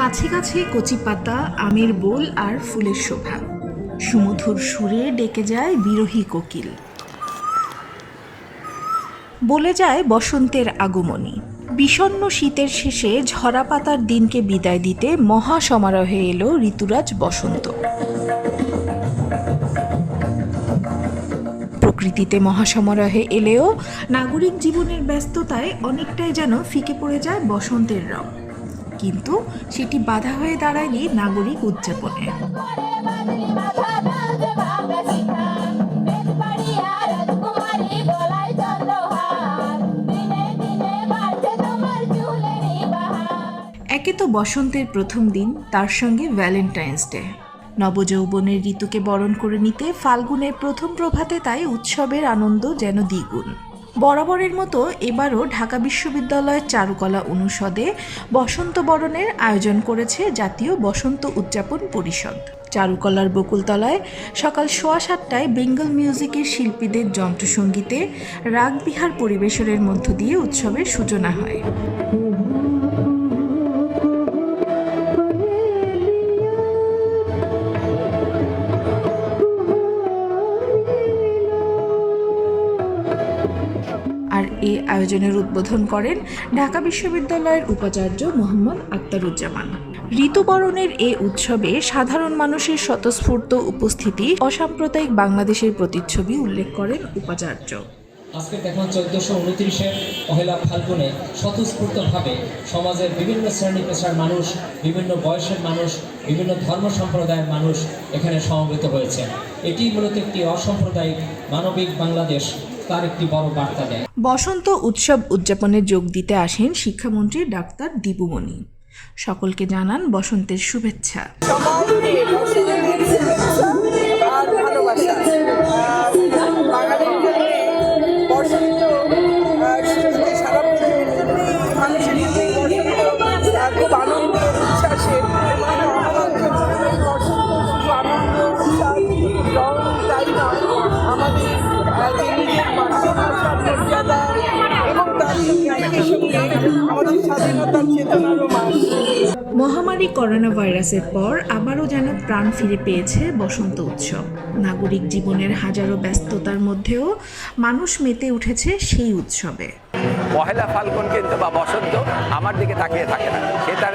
গাছে গাছে কচি পাতা, আমের বোল আর ফুলের শোভা। সুমধুর সুরে ডেকে যায় বিরহী কোকিল। বলে যায় বসন্তের আগমনী। বিষণ্ণ শীতের শেষে ঝরা পাতার দিনকে বিদায় দিতে মহা সমারোহে এলো ঋতুরাজ বসন্ত। প্রকৃতিতে মহাসমারোহে এলেও নাগরিক জীবনের ব্যস্ততায় অনেকটাই যেন ফিকে পড়ে যায় বসন্তের রং কিন্তু সেটি বাধা হয়ে দাঁড়ায়নি নাগরিক উদযাপনে। একে তো বসন্তের প্রথম দিন, তার সঙ্গে ভ্যালেন্টাইন্স ডে নবযৌবনের ঋতুকে বরণ করে নিতে ফাল্গুনের প্রথম প্রভাতে তাই উৎসবের আনন্দ যেন দ্বিগুণ। বরাবরের মতো এবারও ঢাকা বিশ্ববিদ্যালয়ের চারুকলা অনুষদে বসন্ত বরণের আয়োজন করেছে জাতীয় বসন্ত উদযাপন পরিষদ। চারুকলার বকুলতলায় সকাল সোয়া সাতটায় বেঙ্গল মিউজিকের শিল্পীদের যন্ত্রসঙ্গীতে রাগবিহার পরিবেশনের মধ্য দিয়ে উৎসবের সূচনা হয়। এ আয়োজনের উদ্বোধন করেন ঢাকা বিশ্ববিদ্যালয়ের উপাচার্য মোহাম্মদ আক্তারুজ্জামান। ঋতুবরণের এ উৎসবে সাধারণ মানুষের স্বতঃস্ফূর্ত উপস্থিতি, অসাম্প্রদায়িক বাংলাদেশের প্রতিচ্ছবি উল্লেখ করেন উপাচার্য। আজকে দেখুন চোদ্দশো উনত্রিশের পহেলা ফাল্গুনে স্বতঃস্ফূর্তভাবে সমাজের বিভিন্ন শ্রেণি পেশার মানুষ, বিভিন্ন বয়সের মানুষ, বিভিন্ন ধর্ম সম্প্রদায়ের মানুষ এখানে সমবেত হয়েছে। এটি মূলত একটি অসাম্প্রদায়িক মানবিক বাংলাদেশ। তার একটি বড় বার্তা দেয়। বসন্ত উৎসব উদযাপনে যোগ দিতে আসেন শিক্ষামন্ত্রী ডাক্তার দীপুমণি সকলকে জানান বসন্তের শুভেচ্ছা। মহামারী করোনা ভাইরাসের পর আবারও যেন প্রাণ ফিরে পেয়েছে বসন্ত উৎসব। নাগরিক জীবনের হাজারো ব্যস্ততার মধ্যেও মানুষ মেতে উঠেছে সেই উৎসবে। পহেলা ফাল্গুন কিন্তু বা বসন্ত আমার দিকে তাকিয়ে থাকে না। সে তার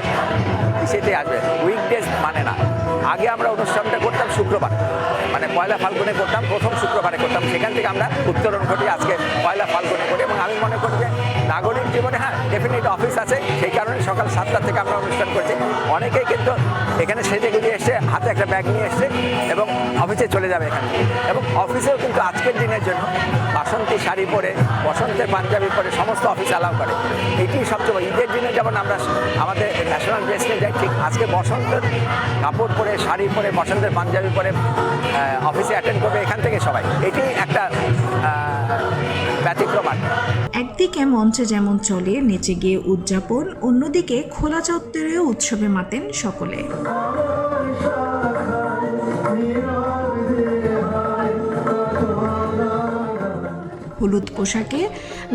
সেতে আসবে উইকডেজ মানে না। আগে আমরা অনুষ্ঠানটা করতাম শুক্রবার। মানে পয়লা ফাল্গুনে করতাম, প্রথম শুক্রবারে করতাম। সেখান থেকে আমরা উত্তরণ ঘটি আজকে পয়লা ফাল্গুনে করি। এবং আমি মনে করি যে নাগরিক জীবনে হ্যাঁ ডেফিনেট অফিস আছে। সেই কারণে সকাল সাতটা থেকে আমরা অনুষ্ঠান করছি। অনেকেই কিন্তু এখানে সেজে গুজে এসছে হাতে একটা ব্যাগ নিয়ে এসছে। চলে যাবে এখানে। এবং অফিসেও কিন্তু আজকের দিনের জন্য বাসন্তী শাড়ি পরে, বসন্তের পাঞ্জাবি পরে সমস্ত অফিস অ্যালাউ করে। এটি সবচেয়ে ঈদের দিনে যেমন আমরা আমাদের ন্যাশনাল ড্রেসে যাই, ঠিক আজকে বসন্তের কাপড় পরে, শাড়ি পরে, বসন্তের পাঞ্জাবি পরে অফিসে অ্যাটেন্ড করবে এখান থেকে সবাই। এটি একটা ব্যতিক্রম আর একদিকে মঞ্চে যেমন চলে, নেচে গিয়ে উদযাপন, অন্যদিকে খোলা চত্বরেও উৎসবে মাতেন সকলে। হলুদ পোশাকে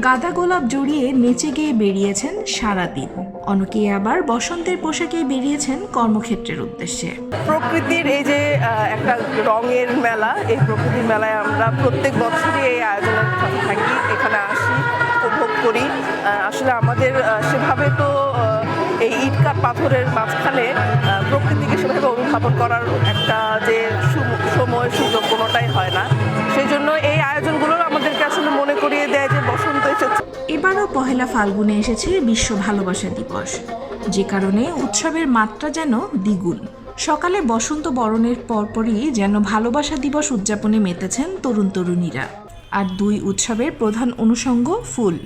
গাদা গোলাপ জড়িয়ে নেচে গিয়ে বেরিয়েছেন সারাদিন। অনেকেই আবার বসন্তের পোশাকে বেরিয়েছেন কর্মক্ষেত্রের উদ্দেশ্যে। প্রকৃতির এই যে একটা রঙের মেলা, এই প্রকৃতির মেলায় আমরা প্রত্যেক বছরই এই আয়োজনের সাথে থাকি, এখানে আসি, উপভোগ করি। আসলে আমাদের সেভাবে তো এই ইটকাট পাথরের মাঝখানে প্রকৃতিকে সেভাবে অনুধাবন করার একটা যে সময় সুযোগ কোনোটাই হয় না। সেই জন্য এই আয়োজনগুলো আমাদেরকে আসলে মনে করিয়ে দেয় যে বসন্ত এসেছে। এবারও পহেলা ফাল্গুনে এসেছে বিশ্ব ভালোবাসা দিবস। যে কারণে উৎসবের মাত্রা যেন দ্বিগুণ। সকালে বসন্ত বরণের পরপরই যেন ভালোবাসা দিবস উদযাপনে মেতেছেন তরুণ তরুণীরা। আর দুই উৎসবের প্রধান অনুষঙ্গ ফুল।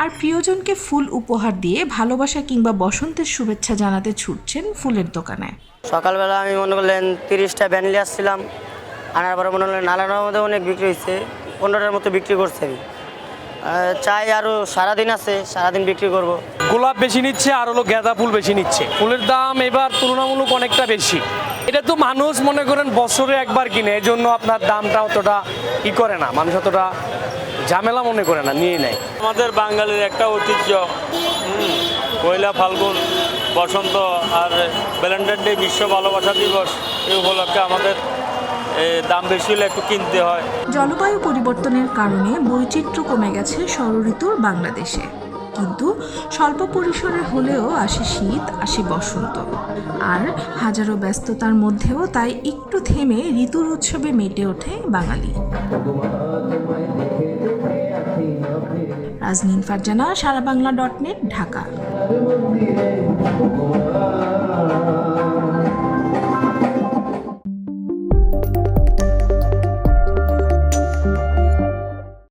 আর প্রিয়জনকে ফুল উপহার দিয়ে ভালোবাসা কিংবা বসন্তের শুভেচ্ছা জানাতে ছুটছেন ফুলের দোকানে। সকালবেলা আমি মনে করলেন তিরিশটা ভ্যানিলি আসছিলাম। আনার পরে মনে হলেন নালানোর মধ্যে অনেক বিক্রি হয়েছে পনেরোটার মতো বিক্রি করছে আমি। চাই আরও সারাদিন আছে সারাদিন বিক্রি করব। গোলাপ বেশি নিচ্ছে আর হলো গাঁদা ফুল বেশি নিচ্ছে। ফুলের দাম এবার তুলনামূলক অনেকটা বেশি। এটা তো মানুষ মনে করেন বছরে একবার কিনে এই জন্য আপনার দামটা অতটা ই করে না। মানুষ অতটা ঝামেলা মনে করে না নিয়ে নেয়। আমাদের বাঙালির একটা ঐতিহ্য পয়লা ফাল্গুন বসন্ত আর ভ্যালেন্টাইন ডে বিশ্ব ভালোবাসা দিবস এই উপলক্ষে আমাদের দাম বেশি হলে একটু কিনতে হয়। জলবায়ু পরিবর্তনের কারণে বৈচিত্র্য কমে গেছে ষড়ঋতুর বাংলাদেশে। কিন্তু স্বল্প পরিসরে হলেও আসে শীত, আসে বসন্ত। আর হাজারো ব্যস্ততার মধ্যেও তাই একটু থেমে ঋতুর উৎসবে মেটে ওঠে বাঙালি। Raznin Farzana Sara Bangla dot net, Dhaka.